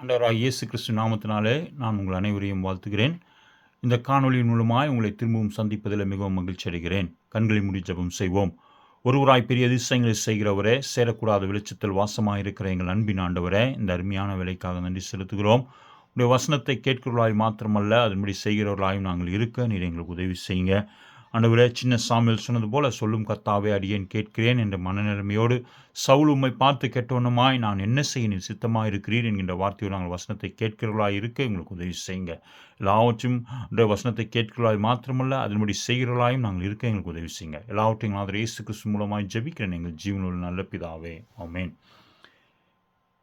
அண்டவராக இயேசு கிறிஸ்து நாமத்தினாலே நான் உங்கள் அனைவரையும் வாழ்த்துகிறேன். இந்த காணொளியின் மூலமாய் உங்களை திரும்பவும் சந்திப்பதில் மிகவும் மகிழ்ச்சி அடைகிறேன். கண்களை மூடி செய்வோம். ஒருவராய் பெரிய அதிசயங்களை செய்கிறவரே சேரக்கூடாத வெளிச்சத்தில் வாசமாக இருக்கிற எங்கள் அன்பின் ஆண்டவரே இந்த அருமையான வேலைக்காக நன்றி செலுத்துகிறோம். உடைய வசனத்தை கேட்கிறவர்களாய் மாத்திரமல்ல அதன்படி செய்கிறவர்களாயும் நாங்கள் இருக்க நீர் எங்களுக்கு உதவி செய்யுங்க. ஆண்டவரே சின்ன சாமியில் சொன்னது போல சொல்லும் கர்த்தாவே அடியேன் கேட்கிறேன் என்ற மனநிலைமையோடு சவுல் உம்மை பார்த்து கெட்டவனுமாய் நான் என்ன செய்ய நீ சித்தமாக இருக்கிறீர் என்கின்ற வார்த்தையோடு நாங்கள் வசனத்தை கேட்கிறவர்களாக இருக்க எங்களுக்கு உதவி செய்யுங்க. எல்லாவற்றையும் உடைய வசனத்தை கேட்கிறவர்களாய் மாத்திரமல்ல அதன்படி செய்கிறவர்களாயும் நாங்கள் இருக்க எங்களுக்கு உதவி செய்யுங்க. எல்லாவற்றையும் நான் இயேசு கிறிஸ்து மூலமாய் ஜெபிக்கிறேன் எங்கள் ஜீவனுள்ள நல்ல பிதாவே. ஆமேன்.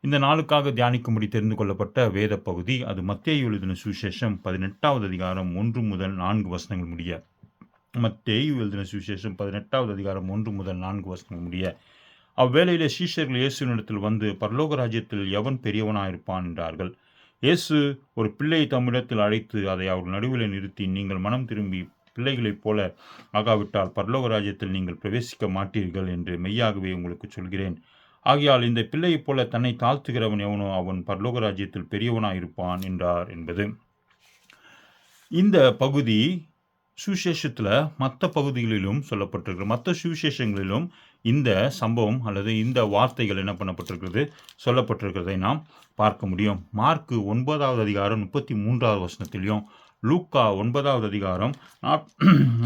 இந்த நாளுக்காக தியானிக்கும்படி தெரிந்து கொள்ளப்பட்ட வேத பகுதி அது மத்திய எழுதின சுவிசேஷம் பதினெட்டாவது அதிகாரம் ஒன்று முதல் நான்கு வசனங்கள் முடிய மத்தேயு எழுதின சுவிசேஷம் பதினெட்டாவது அதிகாரம் ஒன்று முதல் நான்கு வசனம் முடிய அவ்வேளையிலே சீஷர்கள் இயேசுவினிடத்தில் வந்து பரலோக ராஜ்யத்தில் எவன் பெரியவனாயிருப்பான் என்றார்கள். இயேசு ஒரு பிள்ளையை தம்மிடத்தில் அழைத்து அதை அவர் நடுவில் நிறுத்தி நீங்கள் மனம் திரும்பி பிள்ளைகளைப் போல ஆகாவிட்டால் பரலோக ராஜ்யத்தில் நீங்கள் பிரவேசிக்க மாட்டீர்கள் என்று மெய்யாகவே உங்களுக்கு சொல்கிறேன். ஆகையால் இந்த பிள்ளையைப் போல தன்னை தாழ்த்துகிறவன் எவனோ அவன் பரலோக ராஜ்யத்தில் பெரியவனாயிருப்பான் என்றார் என்பது. இந்த பகுதி சுவிசேஷத்தில் மற்ற பகுதிகளிலும் சொல்லப்பட்டிருக்கிறது மற்ற சுவிசேஷங்களிலும் இந்த சம்பவம் அல்லது இந்த வார்த்தைகள் என்ன பண்ணப்பட்டிருக்கிறது சொல்லப்பட்டிருக்கிறதை நாம் பார்க்க முடியும். மார்க்கு ஒன்பதாவது அதிகாரம் முப்பத்தி மூன்றாவது வசனத்திலையும் லூக்கா ஒன்பதாவது அதிகாரம் நாற்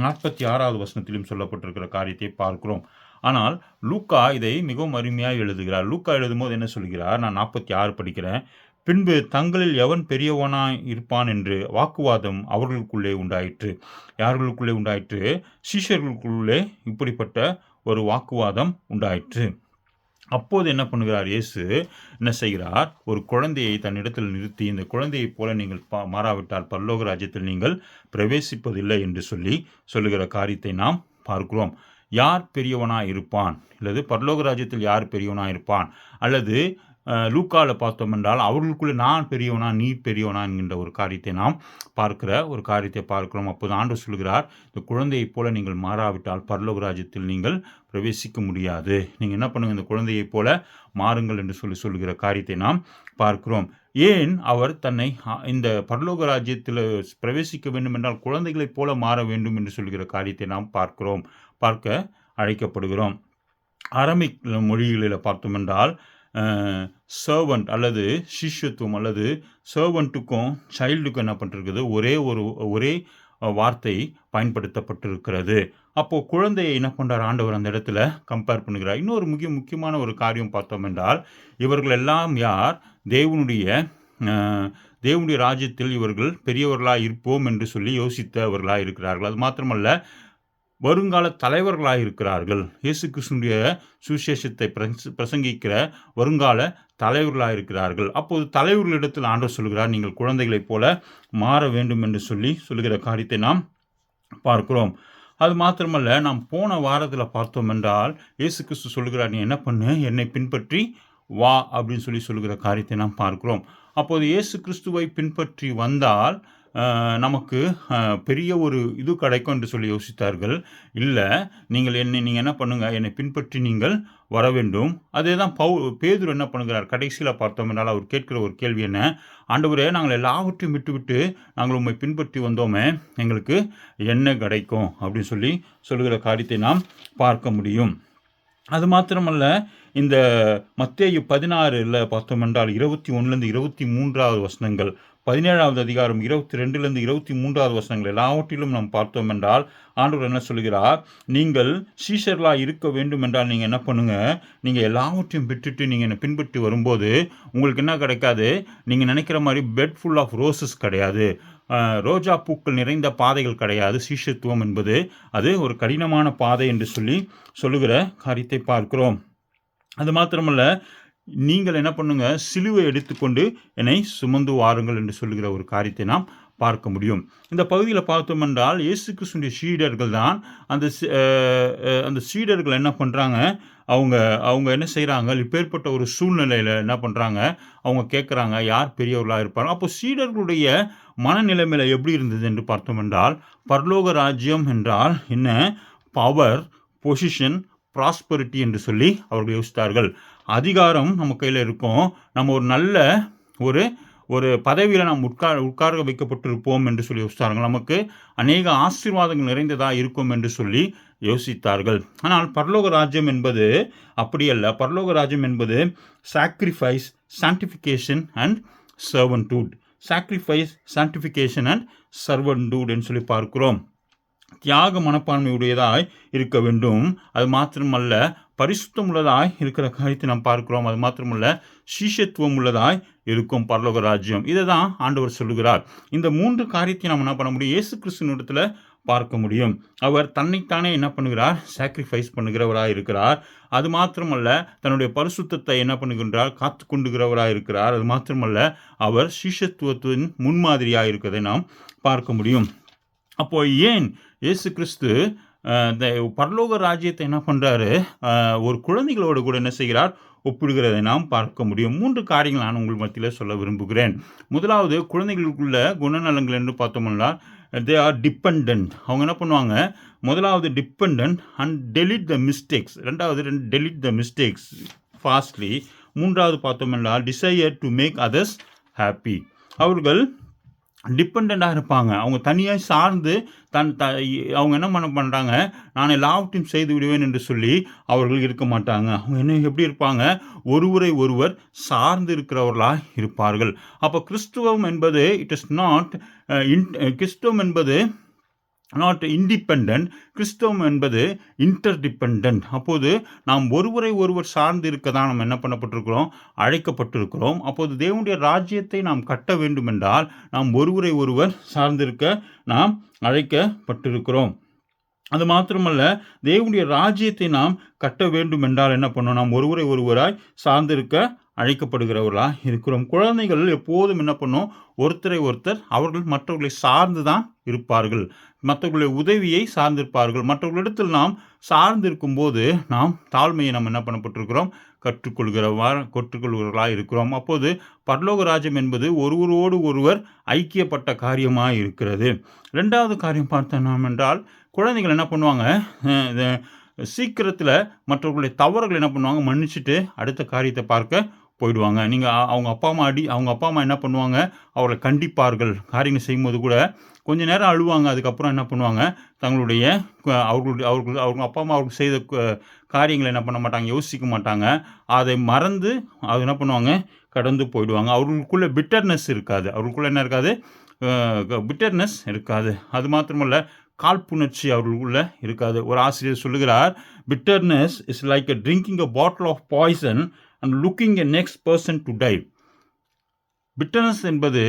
நாற்பத்தி ஆறாவது வசனத்திலும் சொல்லப்பட்டிருக்கிற காரியத்தை பார்க்கிறோம். ஆனால் லூக்கா இதை மிகவும் அருமையாக எழுதுகிறார். லூக்கா எழுதும்போது என்ன சொல்கிறார்? நான் நாற்பத்தி ஆறு படிக்கிறேன். பின்பு தங்களில் எவன் பெரியவனாய் இருப்பான் என்று வாக்குவாதம் அவர்களுக்குள்ளே உண்டாயிற்று. யார்களுக்குள்ளே உண்டாயிற்று? சீஷர்களுக்குள்ளே இப்படிப்பட்ட ஒரு வாக்குவாதம் உண்டாயிற்று. அப்போது என்ன பண்ணுகிறார் இயேசு? என்ன செய்கிறார்? ஒரு குழந்தையை தன்னிடத்தில் நிறுத்தி இந்த குழந்தையைப் போல நீங்கள் பா மாறாவிட்டால் பல்லோக ராஜ்யத்தில் நீங்கள் பிரவேசிப்பதில்லை என்று சொல்லி சொல்லுகிற காரியத்தை நாம் பார்க்கிறோம். யார் பெரியவனாக இருப்பான்? அல்லது பரலோக ராஜ்யத்தில் யார் பெரியவனாக இருப்பான்? அல்லது லூக்காவில் பார்த்தோம் என்றால் அவர்களுக்குள்ளே நான் பெரியவனா நீ பெரியவனா என்கின்ற ஒரு காரியத்தை நாம் பார்க்கிற ஒரு காரியத்தை பார்க்கிறோம். அப்போது ஆண்டு சொல்கிறார் இந்த குழந்தையைப் போல நீங்கள் மாறாவிட்டால் பரலோக ராஜ்யத்தில் நீங்கள் பிரவேசிக்க முடியாது. நீங்கள் என்ன பண்ணுங்கள் இந்த குழந்தையைப் போல மாறுங்கள் என்று சொல்லி சொல்கிற காரியத்தை நாம் பார்க்கிறோம். ஏன் அவர் தன்னை இந்த பரலோக ராஜ்யத்தில் பிரவேசிக்க வேண்டும் என்றால் குழந்தைகளைப் போல மாற வேண்டும் என்று சொல்கிற காரியத்தை நாம் பார்க்கிறோம் பார்க்க அழைக்கப்படுகிறோம். அரமிக் மொழிகளில் பார்த்தோம் என்றால் சர்வன்ட் அல்லது சிஷ்யத்துவம் அல்லது சர்வன்ட்டுக்கும் சைல்டுக்கும் என்ன பண்ணிருக்குது? ஒரே ஒரு ஒரே வார்த்தை பயன்படுத்தப்பட்டிருக்கிறது. அப்போது குழந்தையை என்ன பண்ணுறார் ஆண்டவர் அந்த இடத்துல கம்பேர் பண்ணுகிறார். இன்னொரு முக்கிய முக்கியமான ஒரு காரியம் பார்த்தோம் என்றால் இவர்கள் எல்லாம் யார்? தேவனுடைய தேவனுடைய ராஜ்யத்தில் இவர்கள் பெரியவர்களாக இருப்போம் என்று சொல்லி யோசித்தவர்களாக இருக்கிறார்கள். அது மாத்திரமல்ல வருங்கால தலைவர்களாக இருக்கிறார்கள் இயேசு கிருஷ்ணனுடைய சுவிசேஷத்தை பிரசங்கிக்கிற வருங்கால தலைவர்களாக இருக்கிறார்கள் அப்போது தலைவர்களிடத்தில் ஆண்டவர் சொல்கிறார் நீங்கள் குழந்தைகளைப் போல மாற வேண்டும் என்று சொல்லி சொல்லுகிற காரியத்தை நாம் பார்க்கிறோம். அது மாத்திரமல்ல நாம் போன வாரத்தில் பார்த்தோம் என்றால் இயேசு கிறிஸ்து சொல்கிறார் நீ என்ன பண்ணு? என்னை பின்பற்றி வா அப்படின்னு சொல்லி சொல்லுகிற காரியத்தை நாம் பார்க்கிறோம். அப்போது இயேசு கிறிஸ்துவை பின்பற்றி வந்தால் நமக்கு பெரிய ஒரு இது கிடைக்கும் என்று சொல்லி யோசித்தார்கள். இல்லை நீங்கள் என்னை நீங்கள் என்ன பண்ணுங்கள் என்னை பின்பற்றி நீங்கள் வர வேண்டும். அதே தான் பவு பேதுரு என்ன பண்ணுகிறார்? கடைசியில் பார்த்தோம் என்றால் அவர் கேட்கிற ஒரு கேள்வி என்ன? ஆண்டவரே நாங்கள் எல்லாவற்றையும் விட்டுவிட்டு நாங்கள் உண்மை பின்பற்றி வந்தோமே எங்களுக்கு என்ன கிடைக்கும்? அப்படின்னு சொல்லி சொல்லுகிற காரியத்தை நாம் பார்க்க முடியும். அது மாத்திரமல்ல இந்த மத்தேயு பதினாறில் பார்த்தோம் என்றால் இருபத்தி ஒன்றுலேருந்து இருபத்தி மூன்றாவது வசனங்கள் பதினேழாவது அதிகாரம் இருபத்தி ரெண்டுலேருந்து இருபத்தி மூன்றாவது வசனங்கள் எல்லாவற்றிலும் நாம் பார்த்தோம் என்றால் ஆண்டவர் என்ன சொல்கிறார் நீங்கள் சீஷர்களாக இருக்க வேண்டும் என்றால் நீங்கள் என்ன பண்ணுங்கள் நீங்கள் எல்லாவற்றையும் விட்டுட்டு நீங்கள் என்னை பின்பற்றி வரும்போது உங்களுக்கு என்ன கிடைக்காது? நீங்கள் நினைக்கிற மாதிரி பெட் ஃபுல் ஆஃப் ரோசஸ் கிடையாது. ரோஜா பூக்கள் நிறைந்த பாதைகள் கிடையாது. சீஷத்துவம் என்பது அது ஒரு கடினமான பாதை என்று சொல்லி சொல்லுகிற காரியத்தை பார்க்கிறோம். அது மாத்திரமல்ல நீங்கள் என்ன பண்ணுங்க? சிலுவை எடுத்துக்கொண்டு என்னை சுமந்து வாருங்கள் என்று சொல்லுகிற ஒரு காரியத்தை நாம் பார்க்க முடியும். இந்த பகுதியில் பார்த்தோம் என்றால் இயேசு கிறிஸ்துடைய சீடர்கள் தான் அந்த அந்த சீடர்கள் என்ன பண்ணுறாங்க அவங்க அவங்க என்ன செய்கிறாங்க இப்பேற்பட்ட ஒரு சூழ்நிலையில் என்ன பண்ணுறாங்க அவங்க கேட்குறாங்க யார் பெரியவர்களாக இருப்பாங்க அப்போ சீடர்களுடைய மனநிலைமையில் எப்படி இருந்தது என்று பார்த்தோம் என்றால் பரலோக ராஜ்யம் என்றால் என்ன? பவர் பொசிஷன் ப்ராஸ்பரிட்டி என்று சொல்லி அவர்கள் யோசித்தார்கள். அதிகாரம் நம்ம கையில் இருக்கும். நம்ம ஒரு நல்ல ஒரு ஒரு பதவியில் நாம் உட்கார் உட்கார வைக்கப்பட்டிருப்போம் என்று சொல்லி யோசித்தார்கள். நமக்கு அநேக ஆசீர்வாதங்கள் நிறைந்ததாக இருக்கும் என்று சொல்லி யோசித்தார்கள். ஆனால் பரலோக ராஜ்யம் என்பது அப்படியல்ல பரலோக ராஜ்யம் என்பது sacrifice sanctification and servanthood sacrifice sanctification and சர்வன்டூட்னு என்று சொல்லி பார்க்கிறோம். தியாக மனப்பான்மையுடையதாய் இருக்க வேண்டும். அது மாத்திரமல்ல பரிசுத்தம் உள்ளதாய் இருக்கிற காரியத்தை நாம் பார்க்கிறோம். அது மாத்திரமல்ல சீஷத்துவம் உள்ளதாய் இருக்கும் பரலோக ராஜ்யம். இதை தான் ஆண்டவர் சொல்லுகிறார். இந்த மூன்று காரியத்தை நாம் என்ன பண்ண முடியும்? இயேசு கிறிஸ்துவனிடத்தில் பார்க்க முடியும். அவர் தன்னைத்தானே என்ன பண்ணுகிறார்? சாக்ரிஃபைஸ் பண்ணுகிறவராக இருக்கிறார். அது மாத்திரமல்ல தன்னுடைய பரிசுத்தத்தை என்ன பண்ணுகின்றார்? காத்து கொண்டுகிறவராக இருக்கிறார். அது மாத்திரமல்ல அவர் சீஷத்துவத்தின் முன்மாதிரியாக இருக்கிறதை நாம் பார்க்க முடியும். அப்போ ஏன் இயேசு கிறிஸ்து இந்த பரலோக ராஜ்யத்தை என்ன பண்ணுறாரு ஒரு குழந்தைகளோடு கூட என்ன செய்கிறார்? ஒப்பிடுகிறதை நாம் பார்க்க முடியும். மூன்று காரியங்கள் நான் உங்கள் மத்தியில் சொல்ல விரும்புகிறேன். முதலாவது குழந்தைகளுக்குள்ள குணநலங்கள் என்று பார்த்தோம்னா தே ஆர் டிபெண்ட் அவங்க என்ன பண்ணுவாங்க? முதலாவது depend and delete the mistakes ரெண்டாவது டெலிட் த மிஸ்டேக்ஸ் ஃபாஸ்ட்லி மூன்றாவது பார்த்தோம்னா desire to make others happy அவர்கள் டிபெண்ட்டாக இருப்பாங்க. அவங்க தனியாக சார்ந்து தன் த அவங்க என்ன பண்ண பண்ணுறாங்க நான் எல்லாவற்றையும் செய்து விடுவேன் என்று சொல்லி அவர்கள் இருக்க மாட்டாங்க. அவங்க என்ன எப்படி இருப்பாங்க? ஒருவரை ஒருவர் சார்ந்து இருக்கிறவர்களாக இருப்பார்கள். அப்போ கிறிஸ்துவம் என்பது இட் இஸ் நாட் இன் கிறிஸ்துவம் என்பது நாட் இண்டிபெண்ட் கிறிஸ்தவம் என்பது இன்டர்டிபெண்ட் அப்போது நாம் ஒருவரை ஒருவர் சார்ந்து இருக்க தான் நாம் என்ன பண்ணப்பட்டிருக்கிறோம்? அழைக்கப்பட்டிருக்கிறோம். அப்போது தேவனுடைய ராஜ்யத்தை நாம் கட்ட வேண்டுமென்றால் நாம் ஒருவரை ஒருவர் சார்ந்திருக்க நாம் அழைக்கப்பட்டிருக்கிறோம். அது மாத்திரமல்ல தேவனுடைய ராஜ்யத்தை நாம் கட்ட வேண்டும் என்றால் என்ன பண்ணணும்? நாம் ஒருவரை ஒருவராய் சார்ந்திருக்க அழைக்கப்படுகிறவர்களாக இருக்கிறோம். குழந்தைகள் எப்போதும் என்ன பண்ணும்? ஒருத்தரை ஒருத்தர் அவர்கள் மற்றவர்களை சார்ந்து தான் இருப்பார்கள். மற்றவர்களுடைய உதவியை சார்ந்திருப்பார்கள். மற்றவர்களிடத்தில் நாம் சார்ந்திருக்கும் போது நாம் தாழ்மையை நாம் என்ன பண்ணப்பட்டிருக்கிறோம்? கற்றுக்கொள்கிறவா கற்றுக்கொள்கிறவர்களாக இருக்கிறோம். அப்போது பரலோக ராஜ்யம் என்பது ஒருவரோடு ஒருவர் ஐக்கியப்பட்ட காரியமாக இருக்கிறது. ரெண்டாவது காரியம் பார்த்தோம் நாம் என்றால் குழந்தைகள் என்ன பண்ணுவாங்க? சீக்கிரத்தில் மற்றவர்களுடைய தவறுகள் என்ன பண்ணுவாங்க? மன்னிச்சுட்டு அடுத்த காரியத்தை பார்க்க போயிடுவாங்க. நீங்கள் அவங்க அப்பா அம்மா அடி அவங்க அப்பா அம்மா என்ன பண்ணுவாங்க? அவர்களை கண்டிப்பார்கள். காரியங்கள் செய்யும்போது கூட கொஞ்ச நேரம் அழுவாங்க. அதுக்கப்புறம் என்ன பண்ணுவாங்க? தங்களுடைய அவர்களுடைய அவர்கள் அவங்க அப்பா அம்மா அவர்கள் செய்த காரியங்களை என்ன பண்ண மாட்டாங்க? யோசிக்க மாட்டாங்க. அதை மறந்து அது என்ன பண்ணுவாங்க? கடந்து போயிடுவாங்க. அவர்களுக்குள்ளே பிட்டர்னஸ் இருக்காது. அவர்களுக்குள்ளே என்ன இருக்காது? பிட்டர்னஸ் இருக்காது. அது மாத்திரமல்ல காழ்ப்புணர்ச்சி அவர்களுக்குள்ள இருக்காது. ஒரு ஆசிரியர் சொல்லுகிறார் bitterness is like a drinking a bottle of poison and looking a next person to die bitterness என்பது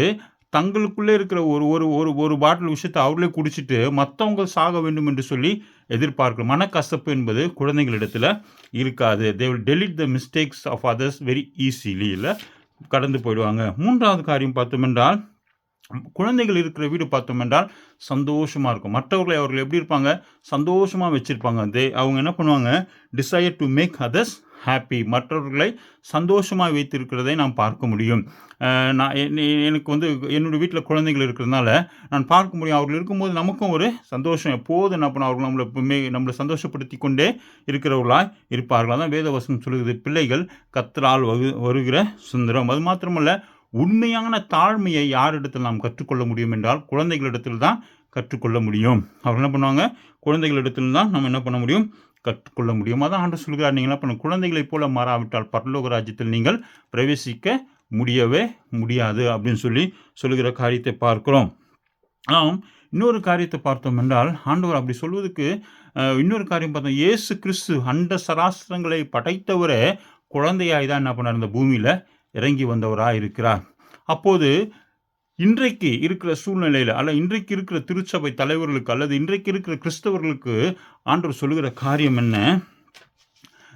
தங்களுக்குள்ளே இருக்கிற ஒரு ஒரு ஒரு ஒரு பாட்டில் விஷயத்தை அவர்களே குடிச்சிட்டு மற்றவங்க சாக வேண்டும் என்று சொல்லி எதிர்பார்க்கிறோம் மனக்கசப்பு என்பது குழந்தைகளிடத்தில் இருக்காது. They will delete the mistakes of others very easily இல்லை? கடந்து போயிடுவாங்க. மூன்றாவது காரியம் பார்த்தோம் என்றால் குழந்தைகள் இருக்கிற வீடு பார்த்தோம் என்றால் சந்தோஷமாக இருக்கும். மற்றவர்களை அவர்கள் எப்படி இருப்பாங்க? சந்தோஷமாக வச்சுருப்பாங்க. தே அவங்க என்ன பண்ணுவாங்க? Decide to make others happy மற்றவர்களை சந்தோஷமாக வைத்திருக்கிறதை நாம் பார்க்க முடியும். நான் எனக்கு வந்து என்னுடைய வீட்டில் குழந்தைகள் இருக்கிறதுனால நான் பார்க்க முடியும். அவர்கள் இருக்கும்போது நமக்கும் ஒரு சந்தோஷம். எப்போது என்ன பண்ண அவர்கள் நம்மளை நம்மளை சந்தோஷப்படுத்தி கொண்டே இருக்கிறவர்களாய் இருப்பார்கள். அதான் வேதவசனம் சொல்லுகிறது. பிள்ளைகள் கத்தரால் வகு வருகிற சுந்தரம். அது மாத்திரமல்ல உண்மையான தாழ்மையை யாரிடத்தில் நாம் கற்றுக்கொள்ள முடியும் என்றால் குழந்தைகளிடத்தில் தான் கற்றுக்கொள்ள முடியும். அவர் என்ன பண்ணுவாங்க? குழந்தைகளிடத்தில் தான் நம்ம என்ன பண்ண முடியும்? கற்றுக்கொள்ள முடியும். அதான் ஆண்டு சொல்கிறார் நீங்கள் என்ன பண்ண குழந்தைகளைப் போல மாறாவிட்டால் பரலோக ராஜ்யத்தில் நீங்கள் பிரவேசிக்க முடியவே முடியாது அப்படின்னு சொல்லி சொல்லுகிற காரியத்தை பார்க்கிறோம். ஆம் இன்னொரு காரியத்தை பார்த்தோம் என்றால் ஆண்டவர் அப்படி சொல்வதுக்கு இன்னொரு காரியம் பார்த்தோம். இயேசு கிறிஸ்து அண்ட சராஸ்திரங்களை படைத்தவரே குழந்தையாய் தான் என்ன பண்ணார் இந்த பூமியில் இறங்கி வந்தவராக இருக்கிறார் அப்போது இன்றைக்கு இருக்கிற சூழ்நிலையில் அல்ல இன்றைக்கு இருக்கிற திருச்சபை தலைவர்களுக்கு அல்லது இன்றைக்கு இருக்கிற கிறிஸ்தவர்களுக்கு ஆண்டவர் சொல்லுகிற காரியம் என்ன?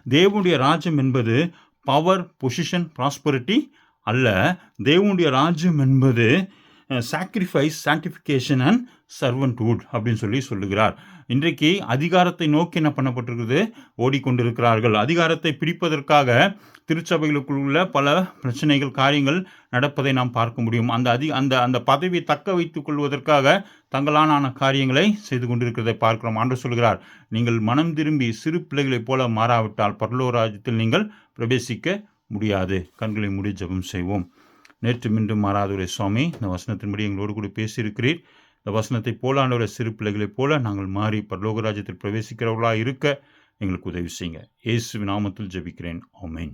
தேவனுடைய ராஜ்யம் என்பது பவர் பொசிஷன் ப்ராஸ்பரிட்டி அல்ல. தேவனுடைய ராஜ்யம் என்பது சாக்ரிஃபைஸ் சான்டிஃபிகேஷன் அண்ட் சர்வன்ட்ஹுட் அப்படின்னு சொல்லி சொல்லுகிறார். இன்றைக்கு அதிகாரத்தை நோக்கி என்ன பண்ணப்பட்டிருக்குது? ஓடிக்கொண்டிருக்கிறார்கள். அதிகாரத்தை பிடிப்பதற்காக திருச்சபைகளுக்குள் உள்ள பல பிரச்சனைகள் காரியங்கள் நடப்பதை நாம் பார்க்க முடியும். அந்த அதி அந்த அந்த பதவியை தக்க வைத்துக் கொள்வதற்காக தங்களான காரியங்களை செய்து கொண்டிருக்கிறதை பார்க்கிறோம். ஆண்டு சொல்கிறார் நீங்கள் மனம் திரும்பி சிறு பிள்ளைகளைப் போல மாறாவிட்டால் பரலோராஜ்யத்தில் நீங்கள் பிரவேசிக்க முடியாது. கண்களை மூடி ஜபம் செய்வோம். நேற்று மீண்டும் மாறாதுரை சுவாமி இந்த வசனத்தின்படி எங்களோடு கூட பேசியிருக்கிறீர். இந்த வசனத்தை போல ஆண்டவரை சிறு பிள்ளைகளைப் போல நாங்கள் மாறி பரலோகராஜ்யத்தில் பிரவேசிக்கிறவர்களாக இருக்க எங்களுக்கு உதவி செய்யுங்க. இயேசு நாமத்தில் ஜெபிக்கிறேன். ஆமென்.